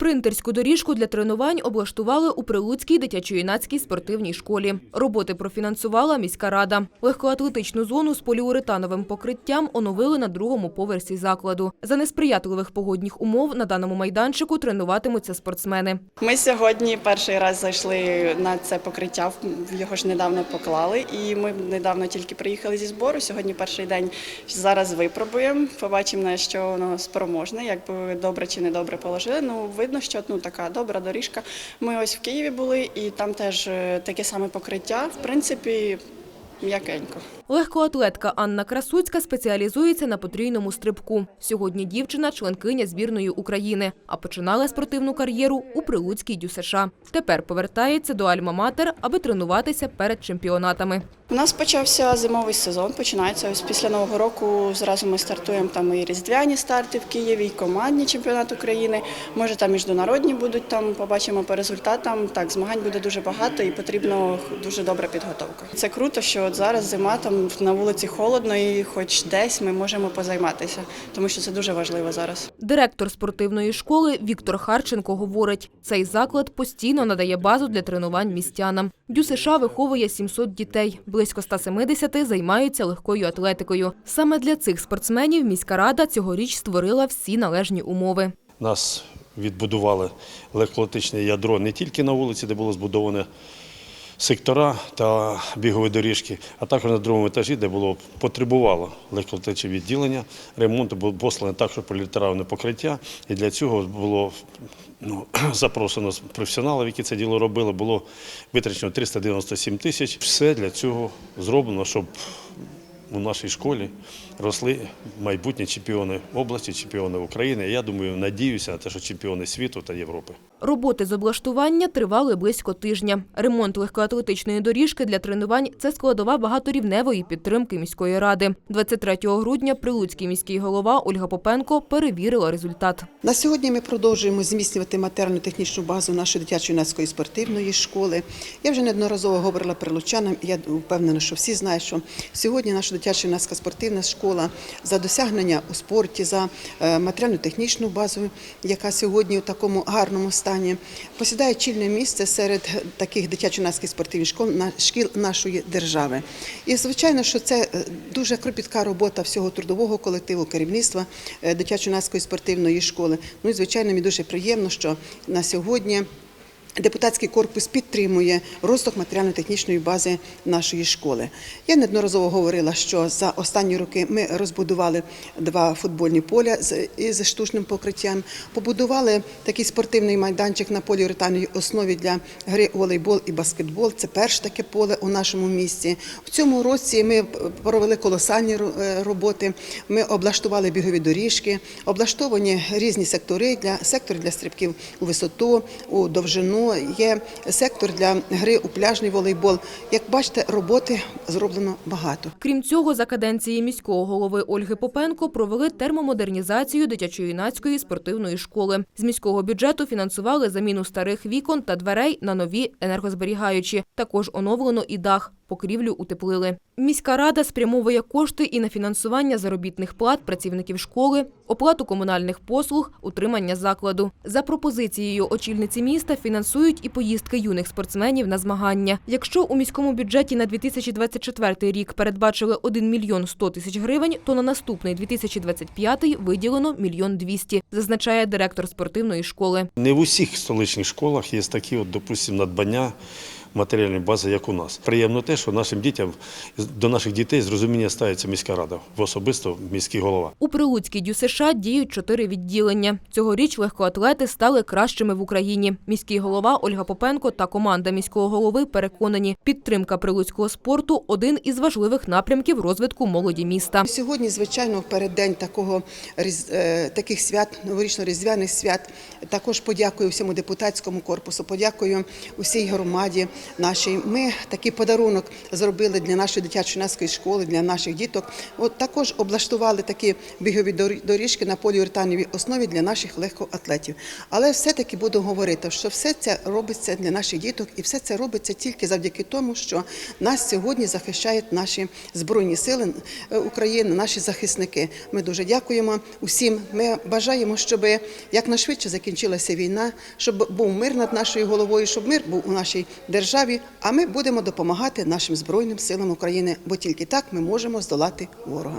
Спринтерську доріжку для тренувань облаштували у Прилуцькій дитячо-юнацькій спортивній школі. Роботи профінансувала міська рада. Легкоатлетичну зону з поліуретановим покриттям оновили на другому поверсі закладу. За несприятливих погодних умов на даному майданчику тренуватимуться спортсмени. Ми сьогодні перший раз зайшли на це покриття. Його ж недавно поклали, і ми недавно тільки приїхали зі збору. Сьогодні перший день зараз випробуємо. Побачимо на що воно спроможне, якби добре чи не добре положили. Ну видно, що ну така добра доріжка. Ми ось в Києві були, і там теж е, таке саме покриття. В принципі, м'якенько. Легкоатлетка Анна Красуцька спеціалізується на потрійному стрибку. Сьогодні дівчина – членкиня збірної України, а починала спортивну кар'єру у Прилуцькій ДЮСШ. Тепер повертається до Альма-Матер, аби тренуватися перед чемпіонатами. У нас почався зимовий сезон. Починається ось після нового року. Зразу ми стартуємо там і різдвяні старти в Києві, і командні чемпіонат України. Може, там міжнародні будуть там. Побачимо по результатам. Так, змагань буде дуже багато і потрібно дуже добра підготовка. Це круто, що от зараз зима там на вулиці холодно, і хоч десь ми можемо позайматися, тому що це дуже важливо зараз. Директор спортивної школи Віктор Харченко говорить, цей заклад постійно надає базу для тренувань містянам. ДЮСШ виховує 700 дітей, близько 170 займаються легкою атлетикою. Саме для цих спортсменів міська рада цьогоріч створила всі належні умови. Нас відбудували легкоатлетичне ядро не тільки на вулиці, де було збудоване сектора та бігові доріжки, а також на другому етажі, де було потребувало легкоатлетичне відділення, ремонту було послане також політеравне покриття. І для цього було ну, запросено професіоналів, які це діло робили. Було витрачено 397 тисяч. Все для цього зроблено, щоб у нашій школі росли майбутні чемпіони області, чемпіони України. Я думаю, надіюся на те, що чемпіони світу та Європи. Роботи з облаштування тривали близько тижня. Ремонт легкоатлетичної доріжки для тренувань – це складова багаторівневої підтримки міської ради. 23 грудня прилуцький міський голова Ольга Попенко перевірила результат. На сьогодні ми продовжуємо зміцнювати матеріально-технічну базу нашої дитячо-юнацької спортивної школи. Я вже неодноразово говорила прилучанам, я впевнена, що всі знають, що сьогодні наша дитячо-юнацька спортивна школа за досягнення у спорті, за е, матеріально-технічну базу, яка сьогодні у такому гарному стані, посідає чільне місце серед таких дитячо-юнацьких спортивних школ шкіл нашої держави. І звичайно, що це е, дуже кропітка робота всього трудового колективу, керівництва е, дитячо-юнацької спортивної школи. Ну і звичайно, мені дуже приємно, що на сьогодні. Депутатський корпус підтримує розвиток матеріально-технічної бази нашої школи. Я неодноразово говорила, що за останні роки ми розбудували два футбольні поля з штучним покриттям, побудували такий спортивний майданчик на поліуретановій основі для гри волейбол і баскетбол. Це перше таке поле у нашому місті. В цьому році ми провели колосальні е, роботи. Ми облаштували бігові доріжки, облаштовані різні сектори для сектор для стрибків у висоту, у довжину. Є сектор для гри у пляжний волейбол. Як бачите, роботи зроблено багато. Крім цього, за каденції міського голови Ольги Попенко провели термомодернізацію дитячо-юнацької спортивної школи. З міського бюджету фінансували заміну старих вікон та дверей на нові енергозберігаючі. Також оновлено і дах. Покрівлю утеплили. Міська рада спрямовує кошти і на фінансування заробітних плат працівників школи, оплату комунальних послуг, утримання закладу. За пропозицією очільниці міста фінансують і поїздки юних спортсменів на змагання. Якщо у міському бюджеті на 2024 рік передбачили 1 мільйон 100 тисяч гривень, то на наступний 2025 виділено мільйон 200, зазначає директор спортивної школи. Не в усіх столичних школах є такі, от, допустимо, надбання матеріальної бази, як у нас. Приємно те, що нашим дітям до наших дітей з розуміння ставиться міська рада, в особисто міський голова. У Прилуцькій ДЮСШ діють чотири відділення. Цьогоріч легкоатлети стали кращими в Україні. Міський голова Ольга Попенко та команда міського голови переконані, підтримка прилуцького спорту – один із важливих напрямків розвитку молоді міста. Сьогодні, звичайно, в переддень такого е, таких свят, новорічно-різдвяних свят, також подякую всьому депутатському корпусу, подякую усій громаді, нашій. Ми такий подарунок зробили для нашої дитячо-юнацької школи, для наших діток. От також облаштували такі бігові доріжки на поліуретановій основі для наших легкоатлетів. Але все-таки буду говорити, що все це робиться для наших діток, і все це робиться тільки завдяки тому, що нас сьогодні захищають наші збройні сили е, України, наші захисники. Ми дуже дякуємо усім. Ми бажаємо, щоб якнайшвидше закінчилася війна, щоб був мир над нашою головою, щоб мир був у нашій державі. А ми будемо допомагати нашим збройним силам України, бо тільки так ми можемо здолати ворога.